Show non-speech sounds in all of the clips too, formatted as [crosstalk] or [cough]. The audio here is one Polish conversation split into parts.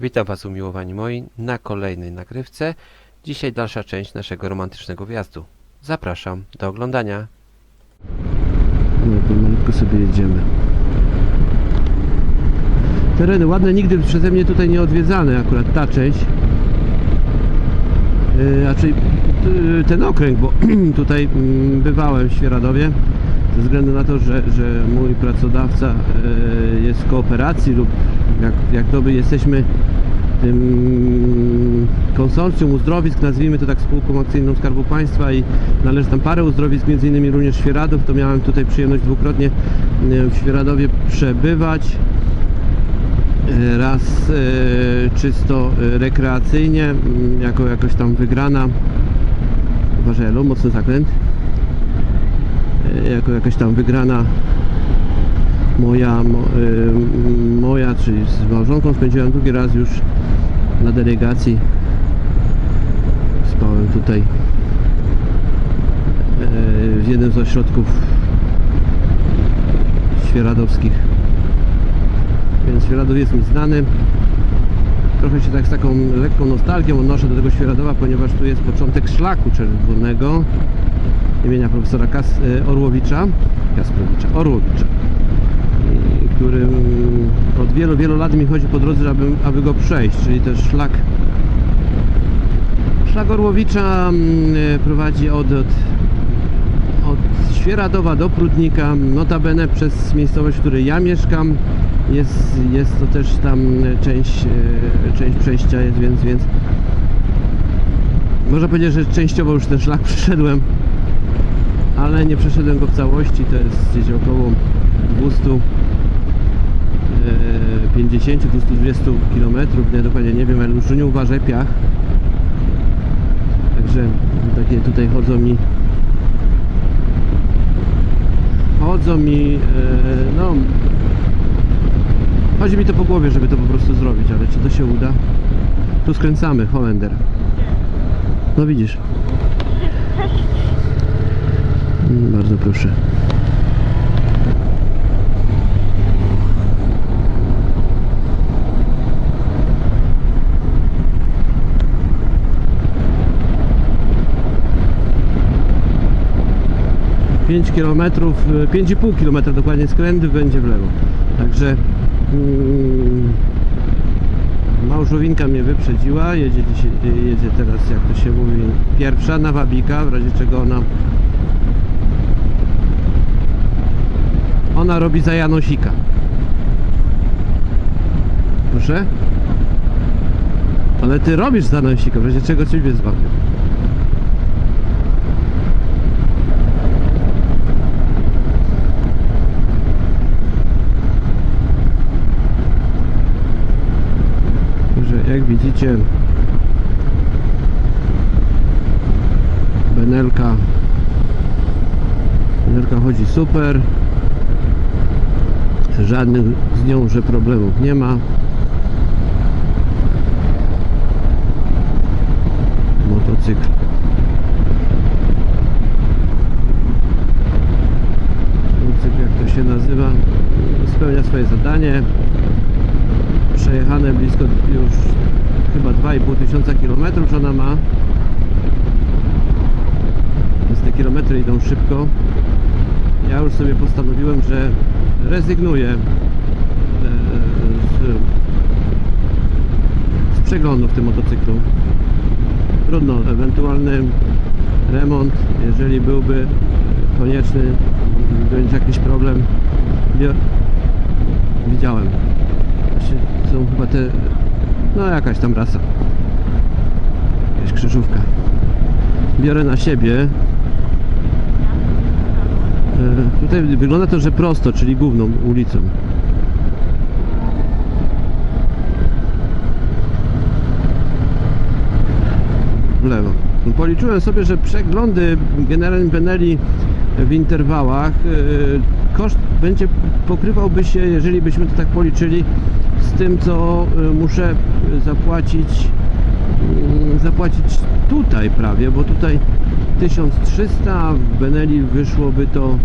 Witam Was umiłowani moi na kolejnej nagrywce. Dzisiaj dalsza część naszego romantycznego wjazdu. Zapraszam do oglądania. No, pomalutko sobie jedziemy. Tereny ładne, nigdy przeze mnie tutaj nie odwiedzane, akurat ta część. Raczej yy, ten okręg, bo [clears throat] tutaj mm, bywałem w Świeradowie ze względu na to, że, że mój pracodawca yy, jest w kooperacji lub jak, jak to by jesteśmy tym konsorcjum uzdrowisk, nazwijmy to tak spółką akcyjną Skarbu Państwa i należy tam parę uzdrowisk, między innymi również Świeradów, to miałem tutaj przyjemność dwukrotnie w Świeradowie przebywać. Raz e, czysto e, rekreacyjnie, jako jakoś tam wygrana. Uważaj, Elu, mocny zakręt. E, Jako jakaś tam wygrana moja, mo, moja, czyli z małżonką spędziłem drugi raz już na delegacji. Spałem tutaj w jednym z ośrodków świeradowskich. Świeradów jest mi znany. Trochę się tak z taką lekką nostalgią odnoszę do tego Świeradowa, ponieważ tu jest początek szlaku czerwonego imienia profesora Kas y, Orłowicza, Kasprowicza, Orłowicza i którym od wielu, wielu lat mi chodzi po drodze, aby, aby go przejść, czyli też szlak szlak Orłowicza mm, e, prowadzi od, od Świeradowa do Prudnika, notabene przez miejscowość, w której ja mieszkam. Jest, jest to też tam część, e, część przejścia jest, więc, więc można powiedzieć, że częściowo już ten szlak [laughs] przeszedłem ale nie przeszedłem go w całości, to jest gdzieś około 250 220 km, nie dokładnie nie wiem, ale już nie uważaj piach. Także takie tutaj chodzą mi chodzą mi e, no chodzi mi to po głowie, żeby to po prostu zrobić, ale czy to się uda? Tu skręcamy, Holender. No widzisz. [laughs] Mm, Bardzo proszę. Pięć kilometrów, y, pięć i pół kilometra dokładnie skręty będzie w lewo. Także mm, Małżowinka mnie wyprzedziła, jedzie, jedzie teraz, jak to się mówi, pierwsza na wabika, w razie czego ona Ona robi za Janosika. Proszę? Ale ty robisz za Janosika, w razie czego ciebie złapię. Także jak widzicie Benelka Benelka chodzi super Żadnych z nią, że problemów nie ma. Motocykl. Motocykl, jak to się nazywa, spełnia swoje zadanie. Przejechane blisko już chyba 2,5 tysiąca kilometrów ona ma. Więc te kilometry idą szybko. Ja już sobie postanowiłem, że rezygnuję e, z, z przeglądu w tym motocyklu. Trudno, ewentualny remont, jeżeli byłby konieczny, będzie jakiś problem. Widziałem. Są chyba te, no jakaś tam rasa. Jakaś krzyżówka. Biorę na siebie E, Tutaj wygląda to, że prosto, czyli główną ulicą. W lewo. Policzyłem sobie, że przeglądy generalnie Benelli w interwałach e, koszt będzie pokrywałby się, jeżeli byśmy to tak policzyli, z tym co e, muszę zapłacić mm, zapłacić tutaj prawie, bo tutaj 1300, a w Benelli wyszłoby to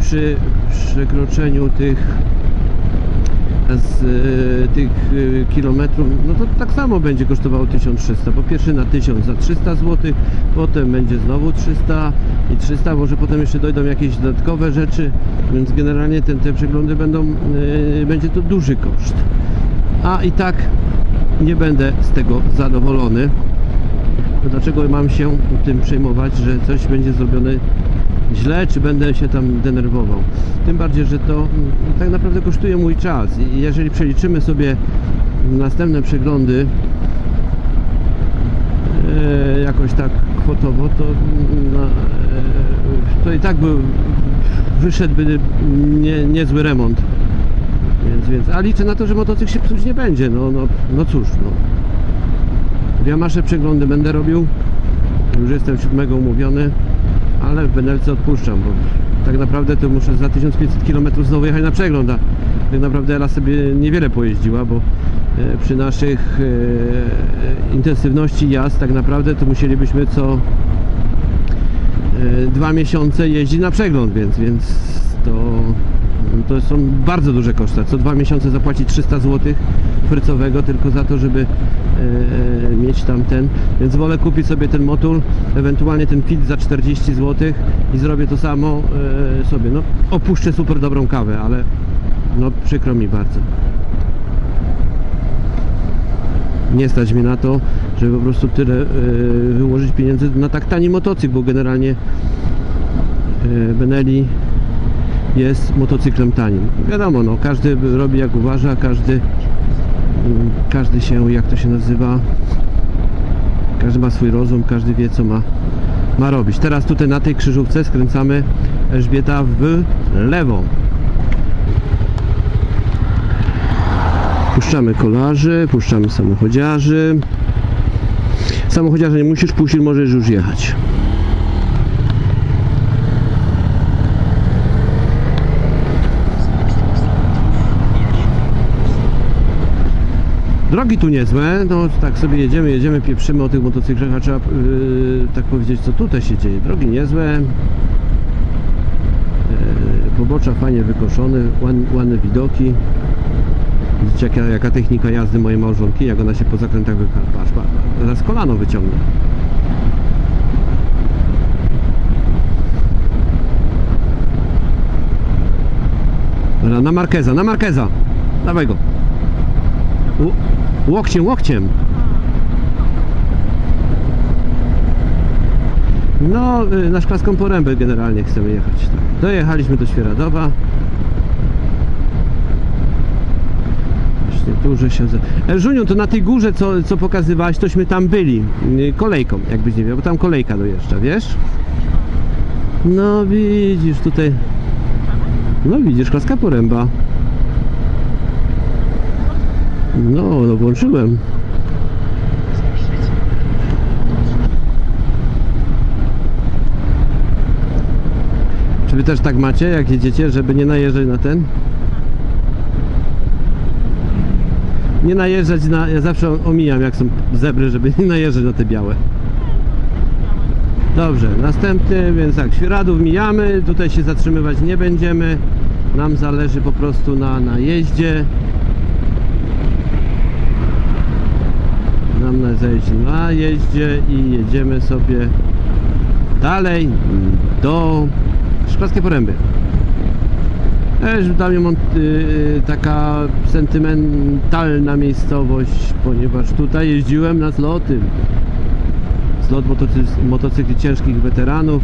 przy przekroczeniu tych z y, tych y, kilometrów, no to tak samo będzie kosztowało 1300, po pierwsze na 1000 za 300 zł, potem będzie znowu 300 i 300, może potem jeszcze dojdą jakieś dodatkowe rzeczy, więc generalnie ten, te przeglądy będą, y, będzie to duży koszt. A i tak nie będę z tego zadowolony. To dlaczego mam się tym przejmować, że coś będzie zrobione źle, czy będę się tam denerwował. Tym bardziej, że to mm, tak naprawdę kosztuje mój czas i jeżeli przeliczymy sobie następne przeglądy e, jakoś tak kwotowo, to, mm, e, to i tak by wyszedłby nie, niezły remont. Więc, więc, a liczę na to, że motocykl się psuć nie będzie. No, no, no cóż, no. W Yamasze przeglądy będę robił. Już jestem siódmego umówiony, ale w Benelce odpuszczam, bo tak naprawdę to muszę za 1500 km znowu jechać na przegląd, a tak naprawdę Ela sobie niewiele pojeździła, bo e, przy naszych e, intensywności jazd tak naprawdę to musielibyśmy co e, dwa miesiące jeździć na przegląd, więc, więc to, to są bardzo duże koszta. Co dwa miesiące zapłacić 300 zł frycowego tylko za to, żeby e, mieć tam ten. Więc wolę kupić sobie ten motul, ewentualnie ten fit za 40 zł i zrobię to samo e, sobie. No, opuszczę super dobrą kawę, ale no przykro mi bardzo. Nie stać mi na to, żeby po prostu tyle e, wyłożyć pieniędzy na tak tani motocykl, bo generalnie e, Benelli jest motocyklem tanim. Wiadomo, no, każdy robi jak uważa, każdy, każdy się, jak to się nazywa, każdy ma swój rozum, każdy wie co ma, ma robić. Teraz tutaj na tej krzyżówce skręcamy Elżbieta w lewo. Puszczamy kolarzy, puszczamy samochodziarzy. Samochodziarza nie musisz puścić, możesz już jechać. Drogi tu niezłe, no tak sobie jedziemy, jedziemy, pieprzymy o tych motocyklach, a trzeba yy, tak powiedzieć, co tutaj się dzieje. Drogi niezłe, yy, pobocza fajnie wykoszone, ładne, widoki. Widzicie jaka, jaka technika jazdy mojej małżonki, jak ona się po zakrętach wyka... Patrz, patrz, zaraz kolano wyciągnie. Dobra, Na Markeza, na Markeza! Dawaj go! Łokciem, łokciem. No, y, na Szklaską Porębę generalnie chcemy jechać. Tak. Dojechaliśmy do Świeradowa. Właśnie tu, się... za- Elżuniu, to na tej górze, co, co pokazywałeś, tośmy tam byli. Y, Kolejką, jakbyś nie wiedział, bo tam kolejka dojeżdża, wiesz? No widzisz, tutaj... No widzisz, Szklaska Poręba. No, no włączyłem. Czy wy też tak macie, jak jedziecie, żeby nie najeżdżać na ten? Nie najeżdżać na... Ja zawsze omijam, jak są zebry, żeby nie najeżdżać na te białe. Dobrze, następny, więc tak, Świeradów mijamy, tutaj się zatrzymywać nie będziemy. Nam zależy po prostu na, na jeździe. Nam na na jeździe i jedziemy sobie dalej do Szklarskiej Poręby. Też dla mnie mon- y, taka sentymentalna miejscowość, ponieważ tutaj jeździłem na zloty. Zlot motocy- motocykli ciężkich weteranów.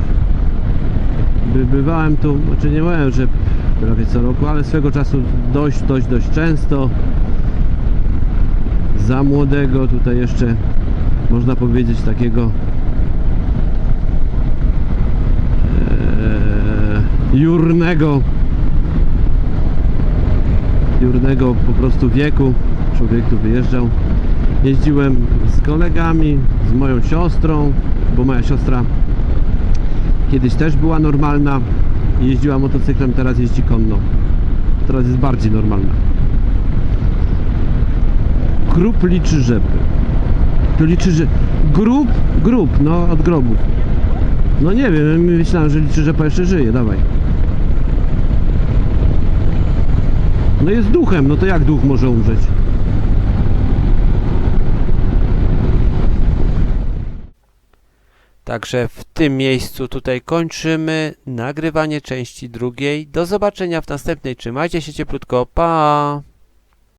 By, bywałem tu, znaczy nie mówiłem, że prawie co roku, ale swego czasu dość, dość, dość często za młodego tutaj jeszcze można powiedzieć takiego e, jurnego jurnego po prostu wieku. Człowiek tu wyjeżdżał. Jeździłem z kolegami z moją siostrą bo moja siostra kiedyś też była normalna. Jeździła motocyklem teraz jeździ konno. Teraz jest bardziej normalna Grób liczy rzepy. To liczy, że... Grób? Grób, no od grobów. No nie wiem, myślałem, że liczy rzepa jeszcze żyje, dawaj. No jest duchem, no to jak duch może umrzeć? Także w tym miejscu tutaj kończymy nagrywanie części drugiej. Do zobaczenia w następnej. Trzymajcie się cieplutko. Pa!